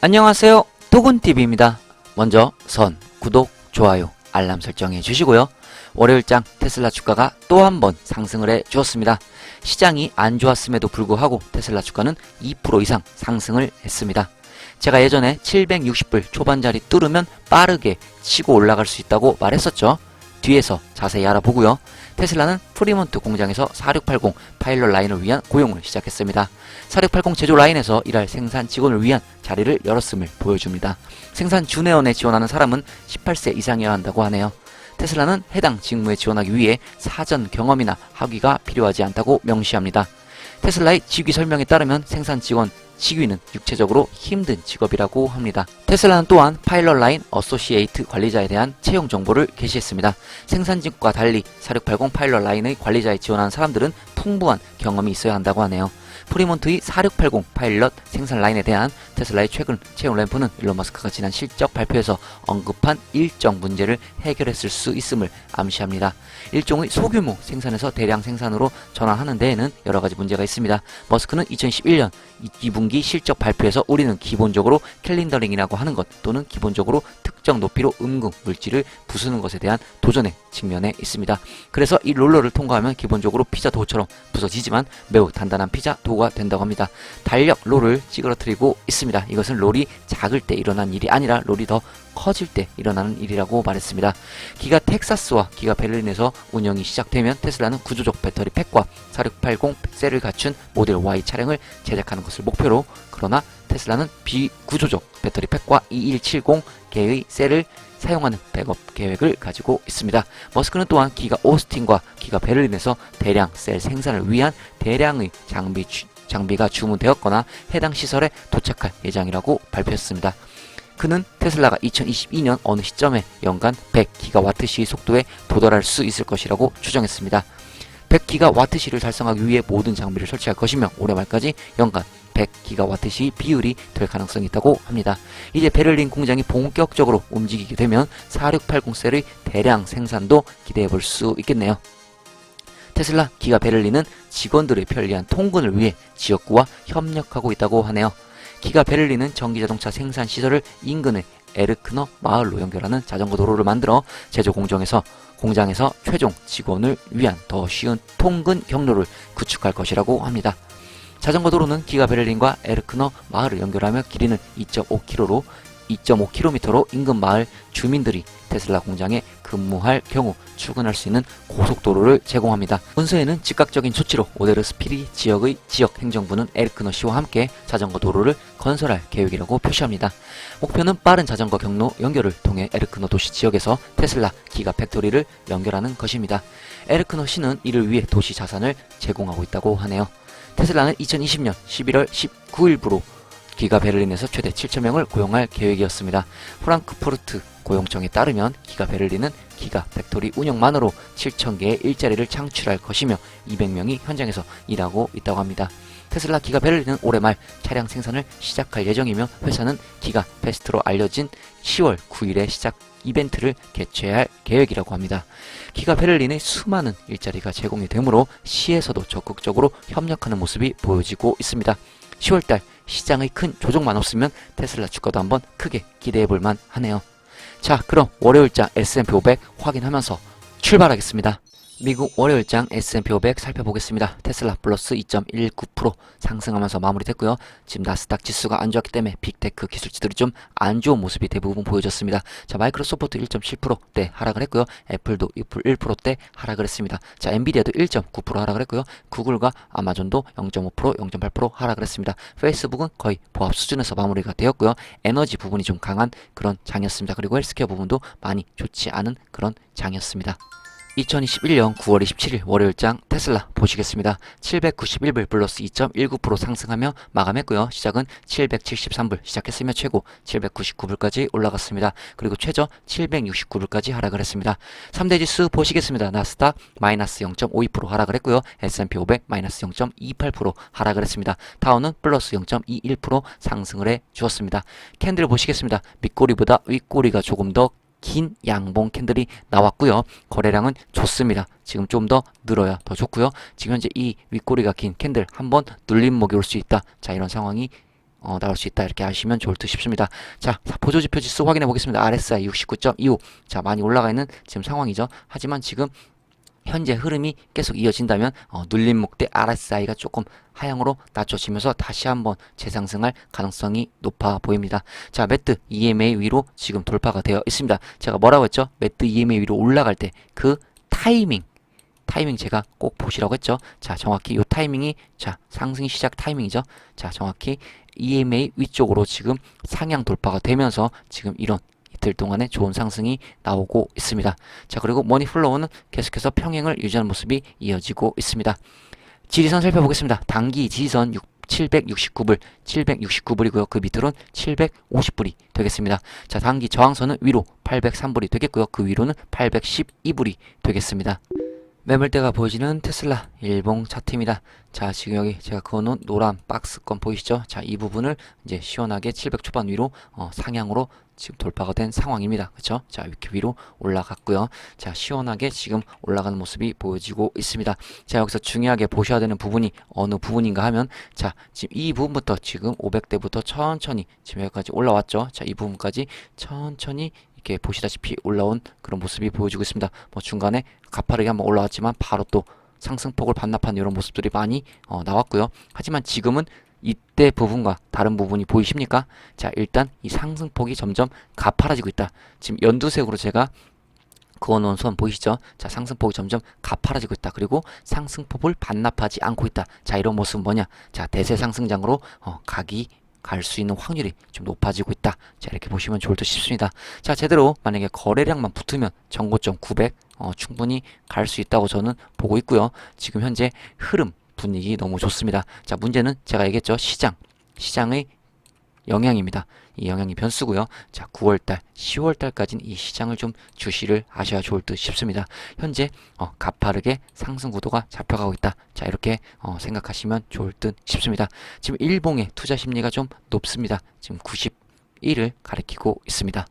안녕하세요. 도군TV입니다. 먼저 선, 구독, 좋아요, 알람 설정해 주시고요. 월요일장 테슬라 주가가 또 한 번 상승을 해 주었습니다. 시장이 안 좋았음에도 불구하고 테슬라 주가는 2% 이상 상승을 했습니다. 제가 예전에 760불 초반자리 뚫으면 빠르게 치고 올라갈 수 있다고 말했었죠. 뒤에서 자세히 알아보고요. 테슬라는 프리몬트 공장에서 4680 파일럿 라인을 위한 고용을 시작했습니다. 4680 제조 라인에서 일할 생산 직원을 위한 자리를 열었음을 보여줍니다. 생산 준회원에 지원하는 사람은 18세 이상이어야 한다고 하네요. 테슬라는 해당 직무에 지원하기 위해 사전 경험이나 학위가 필요하지 않다고 명시합니다. 테슬라의 직위 설명에 따르면 생산 직원 직위는 육체적으로 힘든 직업이라고 합니다. 테슬라는 또한 파일럿 라인 어소시에이트 관리자에 대한 채용 정보를 게시했습니다. 생산 직과 달리 4680 파일럿 라인의 관리자에 지원하는 사람들은 풍부한 경험이 있어야 한다고 하네요. 프리몬트의 4680 파일럿 생산 라인에 대한 테슬라의 최근 채용 램프는 일론 머스크가 지난 실적 발표에서 언급한 일정 문제를 해결했을 수 있음을 암시합니다. 일종의 소규모 생산에서 대량 생산으로 전환하는 데에는 여러 가지 문제가 있습니다. 머스크는 2011년 2분기 실적 발표에서 우리는 기본적으로 캘린더링이라고 하는 것 또는 기본적으로 특정 높이로 음극 물질을 부수는 것에 대한 도전에 직면해 있습니다. 그래서 이 롤러를 통과하면 기본적으로 피자 도우처럼 부서지지만 매우 단단한 피자 도 우가 된다고 합니다. 달력 롤을 찌그러뜨리고 있습니다. 이것은 롤이 작을 때 일어난 일이 아니라 롤이 더 커질 때 일어나는 일이라고 말했습니다. 기가 텍사스와 기가 베를린에서 운영이 시작되면 테슬라는 구조적 배터리 팩과 4680 셀을 갖춘 모델 Y 차량을 제작하는 것을 목표로 그러나 테슬라는 비구조적 배터리 팩과 2170 개의 셀을 사용하는 백업 계획을 가지고 있습니다. 머스크는 또한 기가 오스틴과 기가 베를린에서 대량 셀 생산을 위한 대량의 장비 주- 장비가 주문되었거나 해당 시설에 도착할 예정이라고 발표했습니다. 그는 테슬라가 2022년 어느 시점에 연간 100기가와트시 속도에 도달할 수 있을 것이라고 추정했습니다. 100기가와트시를 달성하기 위해 모든 장비를 설치할 것이며 올해 말까지 연간 100기가와트시 비율이 될 가능성이 있다고 합니다. 이제 베를린 공장이 본격적으로 움직이게 되면 4680 셀의 대량 생산도 기대해 볼 수 있겠네요. 테슬라 기가 베를린은 직원들의 편리한 통근을 위해 지역구와 협력하고 있다고 하네요. 기가 베를린은 전기자동차 생산 시설을 인근의 에르크너 마을로 연결하는 자전거 도로를 만들어 제조 공정에서 공장에서 최종 직원을 위한 더 쉬운 통근 경로를 구축할 것이라고 합니다. 자전거 도로는 기가 베를린과 에르크너 마을을 연결하며 길이는 2.5km로 2.5km로 인근 마을 주민들이 테슬라 공장에 근무할 경우 출근할 수 있는 고속도로를 제공합니다. 문서에는 즉각적인 조치로 오데르 스피리 지역의 지역 행정부는 에르크너 시와 함께 자전거 도로를 건설할 계획이라고 표시합니다. 목표는 빠른 자전거 경로 연결을 통해 에르크너 도시 지역에서 테슬라 기가 팩토리를 연결하는 것입니다. 에르크너 시는 이를 위해 도시 자산을 제공하고 있다고 하네요. 테슬라는 2020년 11월 19일부로 기가 베를린에서 최대 7천명을 고용할 계획이었습니다. 프랑크푸르트 고용청에 따르면 기가 베를린은 기가 팩토리 운영만으로 7천 개의 일자리를 창출할 것이며 200명이 현장에서 일하고 있다고 합니다. 테슬라 기가 베를린은 올해 말 차량 생산을 시작할 예정이며 회사는 기가 페스트로 알려진 10월 9일에 시작 이벤트를 개최할 계획이라고 합니다. 기가 베를린의 수많은 일자리가 제공이 되므로 시에서도 적극적으로 협력하는 모습이 보여지고 있습니다. 10월달 시장의 큰 조정만 없으면 테슬라 주가도 한번 크게 기대해 볼만 하네요. 자, 그럼 월요일장 S&P 500 확인하면서 출발하겠습니다. 미국 월요일장 S&P 500 살펴보겠습니다. 테슬라 플러스 2.19% 상승하면서 마무리됐고요. 지금 나스닥 지수가 안 좋았기 때문에 빅테크 기술주들이 좀 안 좋은 모습이 대부분 보여졌습니다. 자, 마이크로소프트 1.7%대 하락을 했고요. 애플도 1%대 하락을 했습니다. 자, 엔비디아도 1.9% 하락을 했고요. 구글과 아마존도 0.5%, 0.8% 하락을 했습니다. 페이스북은 거의 보합 수준에서 마무리가 되었고요. 에너지 부분이 좀 강한 그런 장이었습니다. 그리고 헬스케어 부분도 많이 좋지 않은 그런 장이었습니다. 2021년 9월 27일 월요일장 테슬라 보시겠습니다. 791불 플러스 2.19% 상승하며 마감했고요. 시작은 773불 시작했으며 최고 799불까지 올라갔습니다. 그리고 최저 769불까지 하락을 했습니다. 3대 지수 보시겠습니다. 나스닥 마이너스 0.52% 하락을 했고요. S&P 500 마이너스 0.28% 하락을 했습니다. 다우는 플러스 0.21% 상승을 해 주었습니다. 캔들 보시겠습니다. 밑꼬리보다 윗꼬리가 조금 더 긴 양봉 캔들이 나왔고요. 거래량은 좋습니다. 지금 좀 더 늘어야 더 좋고요. 지금 현재 이 윗꼬리가 긴 캔들 한번 눌림목이 올 수 있다. 자 이런 상황이 어, 나올 수 있다 이렇게 아시면 좋을 듯 싶습니다. 자, 보조지표 지수 확인해 보겠습니다. RSI 69.25. 자, 많이 올라가 있는 지금 상황이죠. 하지만 지금 현재 흐름이 계속 이어진다면 어, 눌림목 대 RSI가 조금 하향으로 낮춰지면서 다시 한번 재상승할 가능성이 높아 보입니다. 자, 매트 EMA 위로 지금 돌파가 되어 있습니다. 제가 뭐라고 했죠? 매트 EMA 위로 올라갈 때 그 타이밍 타이밍 제가 꼭 보시라고 했죠. 자, 정확히 요 타이밍이 자, 상승 시작 타이밍이죠. 자, 정확히 EMA 위쪽으로 지금 상향 돌파가 되면서 지금 이런 이틀 동안에 좋은 상승이 나오고 있습니다. 자, 그리고 머니 플로우는 계속해서 평행을 유지하는 모습이 이어지고 있습니다. 지지선 살펴보겠습니다. 단기 지지선 6 769불, 769불이고요. 그 밑으로는 750불이 되겠습니다. 자, 단기 저항선은 위로 803불이 되겠고요. 그 위로는 812불이 되겠습니다. 매물대가 보여지는 테슬라 일봉 차트입니다. 자, 지금 여기 제가 그어놓은 노란 박스권 보이시죠? 자, 이 부분을 이제 시원하게 700 초반 위로 어, 상향으로 지금 돌파가 된 상황입니다. 그쵸? 자, 이렇게 위로 올라갔고요. 자, 시원하게 지금 올라가는 모습이 보여지고 있습니다. 자, 여기서 중요하게 보셔야 되는 부분이 어느 부분인가 하면 자, 지금 이 부분부터 지금 500대부터 천천히 지금 여기까지 올라왔죠? 자, 이 부분까지 천천히 이렇게 보시다시피 올라온 그런 모습이 보여지고 있습니다. 뭐 중간에 가파르게 한번 올라왔지만 바로 또 상승폭을 반납한 이런 모습들이 많이 어, 나왔고요. 하지만 지금은 이때 부분과 다른 부분이 보이십니까? 자, 일단 이 상승폭이 점점 가파라지고 있다. 지금 연두색으로 제가 그어놓은 선 보이시죠? 자, 상승폭이 점점 가파라지고 있다. 그리고 상승폭을 반납하지 않고 있다. 자, 이런 모습은 뭐냐? 자, 대세 상승장으로 어, 각이 갈 수 있는 확률이 좀 높아지고 있다. 자, 이렇게 보시면 좋을 듯 싶습니다. 자, 제대로 만약에 거래량만 붙으면 전고점 900 어, 충분히 갈 수 있다고 저는 보고 있고요. 지금 현재 흐름 분위기 너무 좋습니다. 자, 문제는 제가 얘기했죠. 시장. 시장의 영향입니다. 이 영향이 변수고요. 자, 9월달, 10월달까지는 이 시장을 좀 주시를 하셔야 좋을 듯 싶습니다. 현재 어, 가파르게 상승 구도가 잡혀가고 있다. 자, 이렇게 어, 생각하시면 좋을 듯 싶습니다. 지금 일봉의 투자 심리가 좀 높습니다. 지금 91을 가리키고 있습니다.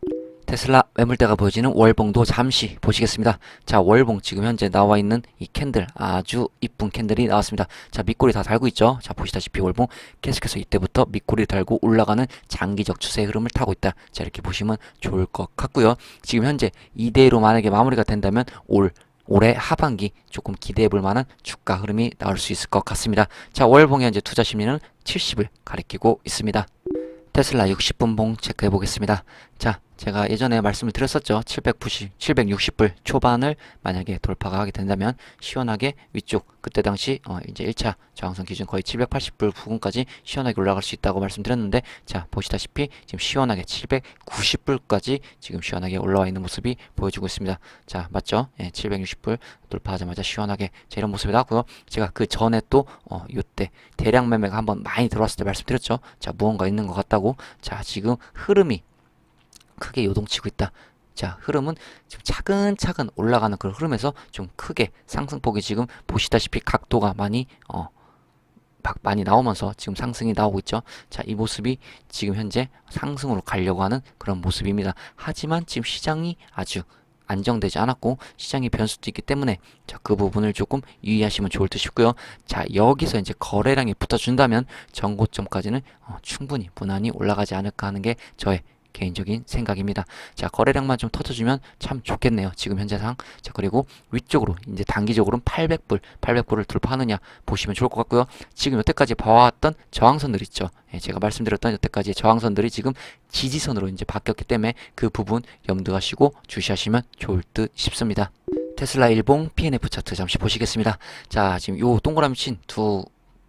테슬라 매물대가 보여지는 월봉도 잠시 보시겠습니다. 자, 월봉 지금 현재 나와 있는 이 캔들 아주 이쁜 캔들이 나왔습니다. 자, 밑꼬리 다 달고 있죠. 자, 보시다시피 월봉 계속해서 이때부터 밑꼬리 달고 올라가는 장기적 추세 흐름을 타고 있다. 자, 이렇게 보시면 좋을 것 같고요. 지금 현재 이대로 만약에 마무리가 된다면 올 올해 하반기 조금 기대해 볼 만한 주가 흐름이 나올 수 있을 것 같습니다. 자, 월봉의 현재 투자 심리는 70을 가리키고 있습니다. 테슬라 60분 봉 체크해 보겠습니다. 자, 제가 예전에 말씀을 드렸었죠. 790, 760불 초반을 만약에 돌파가 하게 된다면 시원하게 위쪽 그때 당시 어 이제 1차 저항선 기준 거의 780불 부근까지 시원하게 올라갈 수 있다고 말씀드렸는데 자, 보시다시피 지금 시원하게 790불까지 지금 시원하게 올라와 있는 모습이 보여지고 있습니다. 자, 맞죠? 예, 760불 돌파하자마자 시원하게 자, 이런 모습이 나왔고요. 제가 그 전에 또 어, 요때 대량 매매가 한번 많이 들어왔을 때 말씀드렸죠. 자, 무언가 있는 것 같다고. 자, 지금 흐름이 크게 요동치고 있다. 자, 흐름은 지금 차근차근 올라가는 그런 흐름에서 좀 크게 상승폭이 지금 보시다시피 각도가 많이 어 막 많이 나오면서 지금 상승이 나오고 있죠. 자, 이 모습이 지금 현재 상승으로 가려고 하는 그런 모습입니다. 하지만 지금 시장이 아주 안정되지 않았고 시장의 변수도 있기 때문에 자, 그 부분을 조금 유의하시면 좋을 듯 싶고요. 자, 여기서 이제 거래량이 붙어준다면 전고점까지는 어, 충분히 무난히 올라가지 않을까 하는 게 저의 개인적인 생각입니다. 자, 거래량만 좀 터져주면 참 좋겠네요. 지금 현재상. 자, 그리고 위쪽으로 이제 단기적으로는 800불, 800불을 돌파하느냐 보시면 좋을 것 같고요. 지금 여태까지 봐왔던 저항선들 있죠. 예, 제가 말씀드렸던 여태까지의 저항선들이 지금 지지선으로 이제 바뀌었기 때문에 그 부분 염두하시고 주시하시면 좋을 듯 싶습니다. 테슬라 일봉 PNF 차트 잠시 보시겠습니다. 자, 지금 요 동그라미 친 두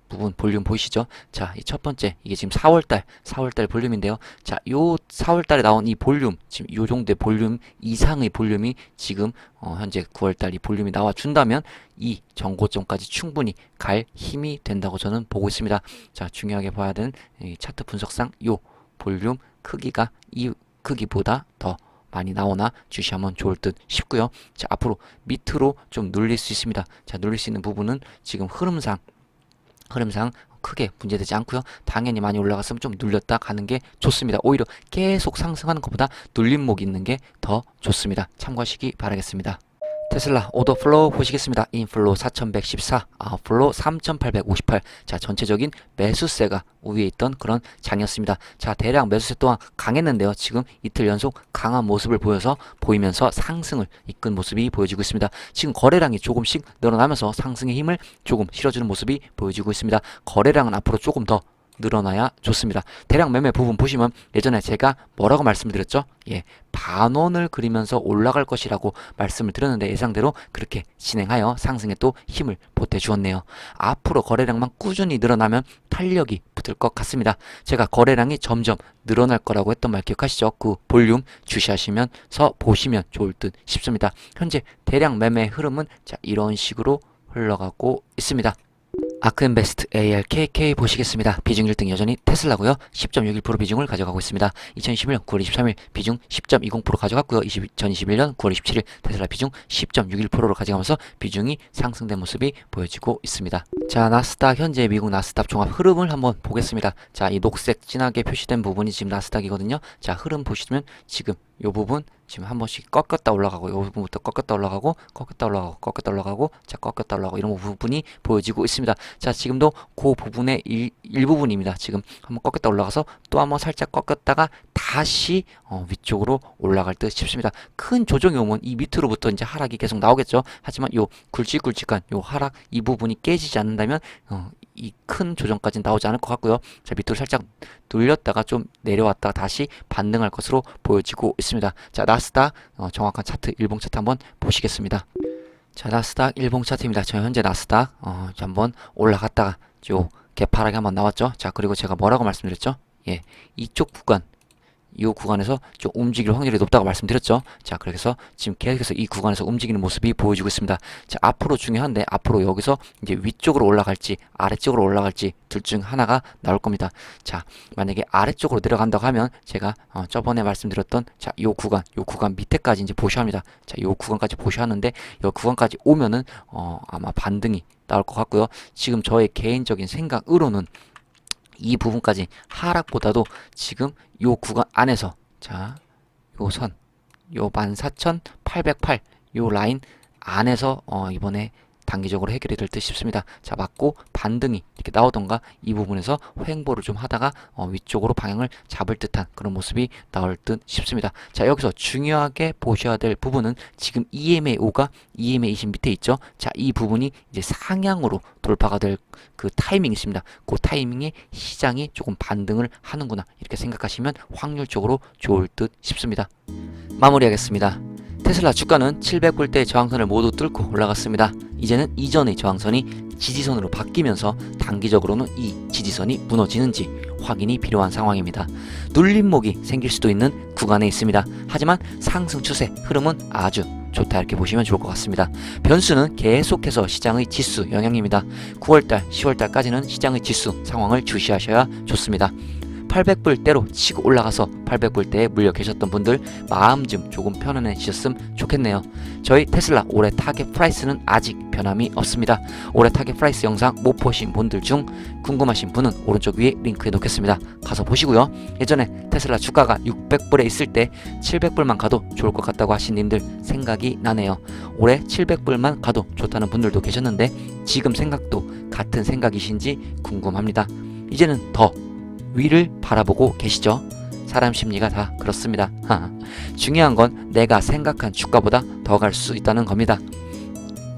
부분 볼륨 보이시죠? 자, 이 첫 번째 이게 지금 4월달 4월달 볼륨인데요. 자, 요 4월달에 나온 이 볼륨 지금 요 정도의 볼륨 이상의 볼륨이 지금 어, 현재 9월달 이 볼륨이 나와 준다면 이 정고점까지 충분히 갈 힘이 된다고 저는 보고 있습니다. 자, 중요하게 봐야 되는 이 차트 분석상 요 볼륨 크기가 이 크기보다 더 많이 나오나 주시하면 좋을 듯 싶고요. 자, 앞으로 밑으로 좀 눌릴 수 있습니다. 자, 눌릴 수 있는 부분은 지금 흐름상 흐름상 크게 문제되지 않고요. 당연히 많이 올라갔으면 좀 눌렸다 가는 게 좋습니다. 오히려 계속 상승하는 것보다 눌림목 있는 게 더 좋습니다. 참고하시기 바라겠습니다. 테슬라 오더 플로우 보시겠습니다. 인플로 4114, 아웃플로 3858. 자, 전체적인 매수세가 우위에 있던 그런 장이었습니다. 자, 대략 매수세 또한 강했는데요. 지금 이틀 연속 강한 모습을 보여서 보이면서 상승을 이끈 모습이 보여지고 있습니다. 지금 거래량이 조금씩 늘어나면서 상승의 힘을 조금 실어주는 모습이 보여지고 있습니다. 거래량은 앞으로 조금 더 늘어나야 좋습니다. 대량 매매 부분 보시면 예전에 제가 뭐라고 말씀드렸죠? 예, 반원을 그리면서 올라갈 것이라고 말씀을 드렸는데 예상대로 그렇게 진행하여 상승에 또 힘을 보태주었네요. 앞으로 거래량만 꾸준히 늘어나면 탄력이 붙을 것 같습니다. 제가 거래량이 점점 늘어날 거라고 했던 말 기억하시죠? 그 볼륨 주시하시면서 보시면 좋을 듯 싶습니다. 현재 대량 매매 흐름은 자 이런 식으로 흘러가고 있습니다. 아크인베스트 ARKK 보시겠습니다. 비중 1등 여전히 테슬라고요. 10.61% 비중을 가져가고 있습니다. 2021년 9월 23일 비중 10.20% 가져갔고요. 20, 2021년 9월 27일 테슬라 비중 10.61%로 가져가면서 비중이 상승된 모습이 보여지고 있습니다. 자, 나스닥 현재 미국 나스닥 종합 흐름을 한번 보겠습니다. 자, 이 녹색 진하게 표시된 부분이 지금 나스닥이거든요. 자, 흐름 보시면 지금 요 부분 지금 한 번씩 꺾였다 올라가고 요 부분부터 꺾였다 올라가고 꺾였다 올라가고 꺾였다 올라가고 자 꺾였다 올라가고 이런 부분이 보여지고 있습니다. 자 지금도 그 부분의 일, 일부분입니다. 지금 한번 꺾였다 올라가서 또 한번 살짝 꺾였다가 다시 어, 위쪽으로 올라갈 듯 싶습니다. 큰 조정이 오면 이 밑으로부터 이제 하락이 계속 나오겠죠. 하지만 요 굵직굵직한 요 하락 이 부분이 깨지지 않는다면 어, 이큰 조정까지는 나오지 않을 것 같고요. 자 밑으로 살짝 눌렸다가 좀 내려왔다가 다시 반등할 것으로 보여지고 있습니다. 자 나 스닥 어, 정확한 차트 일봉 차트 한번 보시겠습니다. 자 나스닥 일봉 차트입니다. 저 현재 나스닥 어, 한번 올라갔다가 요 개파락이 한번 나왔죠. 자 그리고 제가 뭐라고 말씀드렸죠? 예 이쪽 구간 이 구간에서 좀 움직일 확률이 높다고 말씀드렸죠. 자, 그래서 지금 계속해서 이 구간에서 움직이는 모습이 보여지고 있습니다. 자, 앞으로 중요한데 앞으로 여기서 이제 위쪽으로 올라갈지 아래쪽으로 올라갈지 둘 중 하나가 나올 겁니다. 자, 만약에 아래쪽으로 내려간다고 하면 제가 어, 저번에 말씀드렸던 자, 요 구간, 요 구간 밑에까지 이제 보셔야 합니다. 자, 요 구간까지 보셔야 하는데 요 구간까지 오면은 어, 아마 반등이 나올 것 같고요. 지금 저의 개인적인 생각으로는 이 부분까지 하락보다도 지금 요 구간 안에서 자, 요 선, 요 14,808 요 라인 안에서 어 이번에 단기적으로 해결이 될 듯 싶습니다. 자, 맞고 반등이 이렇게 나오던가 이 부분에서 횡보를 좀 하다가 어, 위쪽으로 방향을 잡을 듯한 그런 모습이 나올 듯 싶습니다. 자, 여기서 중요하게 보셔야 될 부분은 지금 EMA5가 EMA20 밑에 있죠. 자, 이 부분이 이제 상향으로 돌파가 될 그 타이밍이 있습니다. 그 타이밍에 시장이 조금 반등을 하는구나 이렇게 생각하시면 확률적으로 좋을 듯 싶습니다. 마무리하겠습니다. 테슬라 주가는 700불대 저항선을 모두 뚫고 올라갔습니다. 이제는 이전의 저항선이 지지선으로 바뀌면서 단기적으로는 이 지지선이 무너지는지 확인이 필요한 상황입니다. 눌림목이 생길 수도 있는 구간에 있습니다. 하지만 상승 추세 흐름은 아주 좋다 이렇게 보시면 좋을 것 같습니다. 변수는 계속해서 시장의 지수 영향입니다. 9월달, 10월달까지는 시장의 지수 상황을 주시하셔야 좋습니다. 800불대로 치고 올라가서 800불대에 물려 계셨던 분들 마음 좀 조금 편안해지셨으면 좋겠네요. 저희 테슬라 올해 타겟 프라이스는 아직 변함이 없습니다. 올해 타겟 프라이스 영상 못 보신 분들 중 궁금하신 분은 오른쪽 위에 링크해 놓겠습니다. 가서 보시고요. 예전에 테슬라 주가가 600불에 있을 때 700불만 가도 좋을 것 같다고 하신 님들 생각이 나네요. 올해 700불만 가도 좋다는 분들도 계셨는데 지금 생각도 같은 생각이신지 궁금합니다. 이제는 더 위를 바라보고 계시죠? 사람 심리가 다 그렇습니다. 중요한 건 내가 생각한 주가보다 더 갈 수 있다는 겁니다.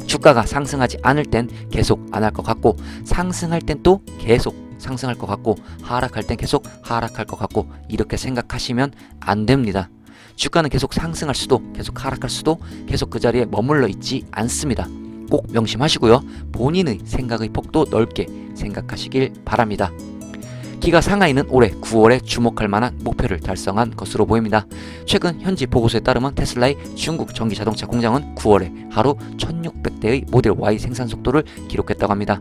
주가가 상승하지 않을 땐 계속 안 할 것 같고 상승할 땐 또 계속 상승할 것 같고 하락할 땐 계속 하락할 것 같고 이렇게 생각하시면 안 됩니다. 주가는 계속 상승할 수도 계속 하락할 수도 계속 그 자리에 머물러 있지 않습니다. 꼭 명심하시고요. 본인의 생각의 폭도 넓게 생각하시길 바랍니다. 기가 상하이는 올해 9월에 주목할 만한 목표를 달성한 것으로 보입니다. 최근 현지 보고서에 따르면 테슬라의 중국 전기 자동차 공장은 9월에 하루 1600대의 모델 Y 생산 속도를 기록했다고 합니다.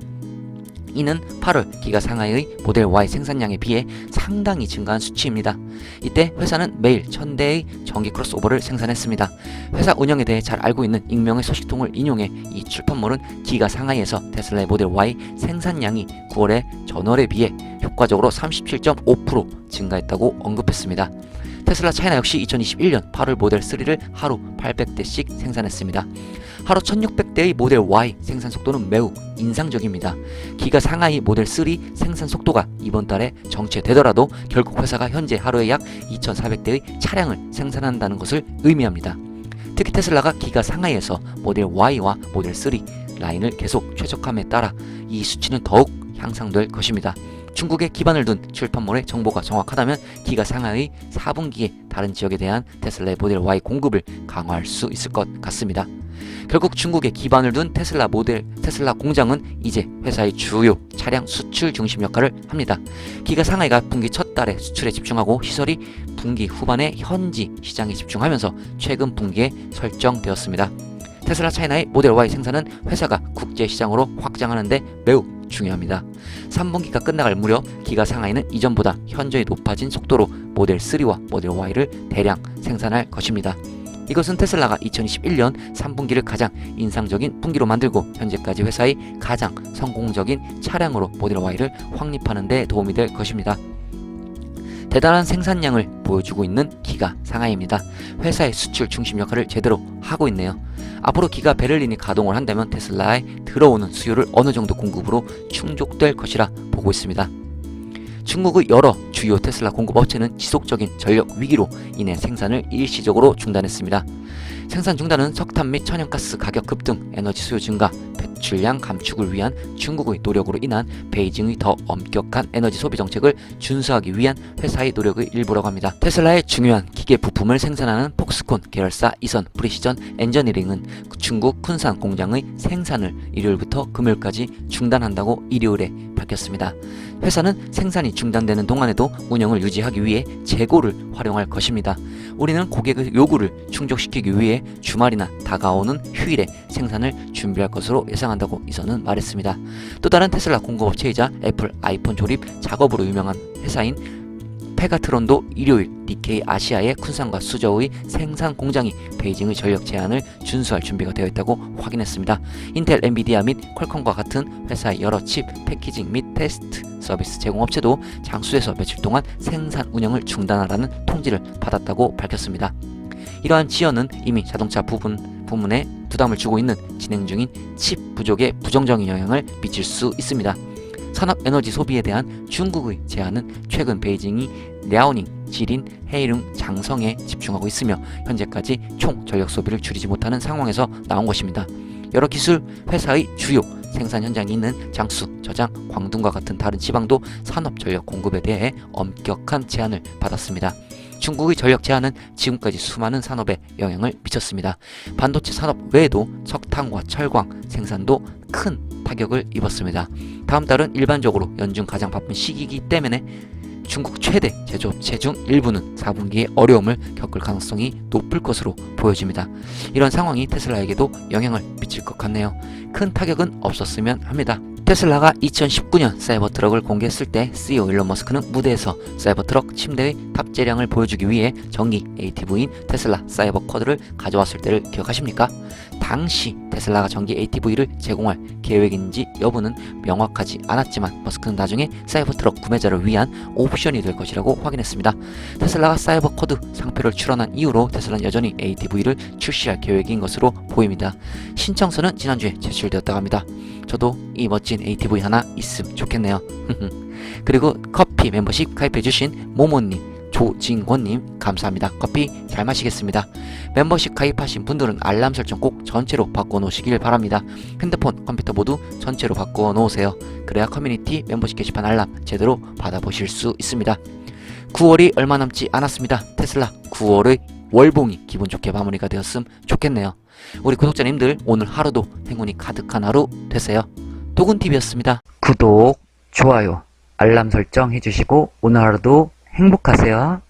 이는 8월 기가 상하이의 모델 Y 생산량에 비해 상당히 증가한 수치입니다. 이때 회사는 매일 1000대의 전기 크로스오버를 생산했습니다. 회사 운영에 대해 잘 알고 있는 익명의 소식통을 인용해 이 출판물은 기가 상하이에서 테슬라의 모델 Y 생산량이 9월에 전월에 비해 효과적으로 37.5% 증가했다고 언급했습니다. 테슬라 차이나 역시 2021년 8월 모델 3를 하루 800대씩 생산했습니다. 하루 1600대의 모델 Y 생산 속도는 매우 인상적입니다. 기가 상하이 모델 3 생산 속도가 이번 달에 정체되더라도 결국 회사가 현재 하루에 약 2400대의 차량을 생산한다는 것을 의미합니다. 특히 테슬라가 기가 상하이에서 모델 Y와 모델 3 라인을 계속 최적함에 따라 이 수치는 더욱 향상될 것입니다. 중국에 기반을 둔 출판물의 정보가 정확하다면 기가 상하의 4분기에 다른 지역에 대한 테슬라의 모델 Y 공급을 강화할 수 있을 것 같습니다. 결국 중국에 기반을 둔 테슬라 모델 테슬라 공장은 이제 회사의 주요 차량 수출 중심 역할을 합니다. 기가 상하이가 분기 첫 달에 수출에 집중하고 시설이 분기 후반에 현지 시장에 집중하면서 최근 분기에 설정되었습니다. 테슬라 차이나의 모델 Y 생산은 회사가 국제 시장으로 확장하는데 매우 중요합니다. 3분기가 끝나갈 무렵 기가 상하이는 이전보다 현저히 높아진 속도로 모델 3와 모델 Y를 대량 생산할 것입니다. 이것은 테슬라가 2021년 3분기를 가장 인상적인 분기로 만들고 현재까지 회사의 가장 성공적인 차량으로 모델 Y를 확립하는 데 도움이 될 것입니다. 대단한 생산량을 보여주고 있는 기가 상하이입니다. 회사의 수출 중심 역할을 제대로 하고 있네요. 앞으로 기가 베를린이 가동을 한다면 테슬라에 들어오는 수요를 어느 정도 공급으로 충족될 것이라 보고 있습니다. 중국의 여러 주요 테슬라 공급 업체는 지속적인 전력 위기로 인해 생산을 일시적으로 중단했습니다. 생산 중단은 석탄 및 천연가스 가격 급등, 에너지 수요 증가, 배출량 감축을 위한 중국의 노력으로 인한 베이징의 더 엄격한 에너지 소비 정책을 준수하기 위한 회사의 노력의 일부라고 합니다. 테슬라의 중요한 기계 부품을 생산하는 폭스콘 계열사 이선 프리시전 엔저니링은 중국 쿤산 공장의 생산을 일요일부터 금요일까지 중단한다고 일요일에 밝혔습니다. 회사는 생산이 중단되는 동안에도 운영을 유지하기 위해 재고를 활용할 것입니다. 우리는 고객의 요구를 충족시키기 위해 주말이나 다가오는 휴일에 생산을 준비할 것으로 예상한다고 이선은 말했습니다. 또 다른 테슬라 공급업체이자 애플 아이폰 조립 작업으로 유명한 회사인 페가트론도 일요일 니케이 아시아의 쿤산과 수저의 생산 공장이 베이징의 전력 제한을 준수할 준비가 되어 있다고 확인했습니다. 인텔, 엔비디아 및 퀄컴과 같은 회사의 여러 칩, 패키징 및 테스트 서비스 제공업체도 장수에서 며칠 동안 생산 운영을 중단하라는 통지를 받았다고 밝혔습니다. 이러한 지연은 이미 자동차 부분 부문에 부담을 주고 있는 진행 중인 칩 부족에 부정적인 영향을 미칠 수 있습니다. 산업 에너지 소비에 대한 중국의 제한은 최근 베이징이 랴오닝, 지린, 헤이룽, 장성에 집중하고 있으며 현재까지 총 전력 소비를 줄이지 못하는 상황에서 나온 것입니다. 여러 기술 회사의 주요 생산 현장이 있는 장수, 저장, 광둥과 같은 다른 지방도 산업 전력 공급에 대해 엄격한 제한을 받았습니다. 중국의 전력 제한은 지금까지 수많은 산업에 영향을 미쳤습니다. 반도체 산업 외에도 석탄과 철광 생산도 큰 타격을 입었습니다. 다음 달은 일반적으로 연중 가장 바쁜 시기이기 때문에 중국 최대 제조업체 중 일부는 4분기에 어려움을 겪을 가능성이 높을 것으로 보여집니다. 이런 상황이 테슬라에게도 영향을 미칠 것 같네요. 큰 타격은 없었으면 합니다. 테슬라가 2019년 사이버트럭을 공개했을 때 CEO 일론 머스크는 무대에서 사이버트럭 침대의 탑재량을 보여주기 위해 전기 ATV인 테슬라 사이버 쿼드를 가져왔을 때를 기억하십니까? 당시 테슬라가 전기 ATV를 제공할 계획인지 여부는 명확하지 않았지만 머스크는 나중에 사이버트럭 구매자를 위한 옵션이 될 것이라고 확인했습니다. 테슬라가 사이버 쿼드 상표를 출원한 이후로 테슬라는 여전히 ATV를 출시할 계획인 것으로 보입니다. 신청서는 지난주에 제출되었다고 합니다. 저도 이 멋진 ATV 하나 있음 좋겠네요. 그리고 커피 멤버십 가입해주신 모모님, 조진권님 감사합니다. 커피 잘 마시겠습니다. 멤버십 가입하신 분들은 알람 설정 꼭 전체로 바꿔놓으시길 바랍니다. 핸드폰, 컴퓨터 모두 전체로 바꿔놓으세요. 그래야 커뮤니티 멤버십 게시판 알람 제대로 받아보실 수 있습니다. 9월이 얼마 남지 않았습니다. 테슬라 9월의 월봉이 기분 좋게 마무리가 되었음 좋겠네요. 우리 구독자님들 오늘 하루도 행운이 가득한 하루 되세요. 도군TV였습니다. 구독, 좋아요, 알람 설정 해주시고 오늘 하루도 행복하세요.